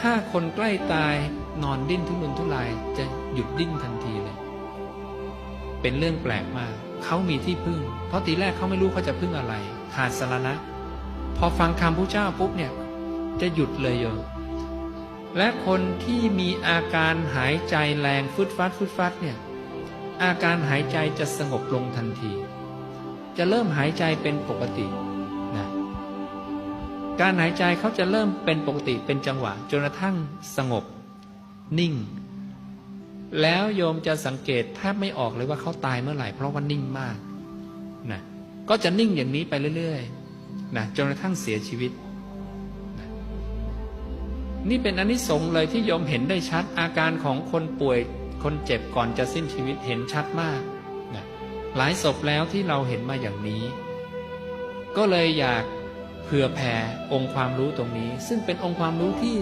ถ้าคนใกล้ตายนอนดิ้นทุรนทุรายจะหยุดดิ้นทันทีเลย เป็นเรื่องแปลกมาก เขามีที่พึ่ง เพราะทีแรกเขาไม่รู้เขาจะพึ่งอะไร ขาดสารณะพอฟังคำพระเจ้าปุ๊บเนี่ย จะหยุดเลยโยมและคนที่มีอาการหายใจแรงฟึดฟัดฟึดฟัดเนี่ย อาการหายใจจะสงบลงทันที จะเริ่มหายใจเป็นปกติ การหายใจเขาจะเริ่มเป็นปกติเป็นจังหวะจนกระทั่งสงบ นิ่ง แล้วโยมจะสังเกตแทบไม่ออกเลยว่าเขาตายเมื่อไหร่ เพราะว่านิ่งมากนะก็จะนิ่งอย่างนี้ไปเรื่อยๆนะจนกระทั่งเสียชีวิตนะนี่เป็นอนนิสงส์เลยที่โยมเห็นได้ชัดอาการของคนป่วยคนเจ็บก่อนจะสิ้นชีวิตเห็นชัดมากนะหลายศพแล้วที่เราเห็นมาอย่างนี้ ก็เลยอยาก ผื่อแผ่องค์ความรู้ตรงนี้ ซึ่งเป็นองค์ความรู้ที่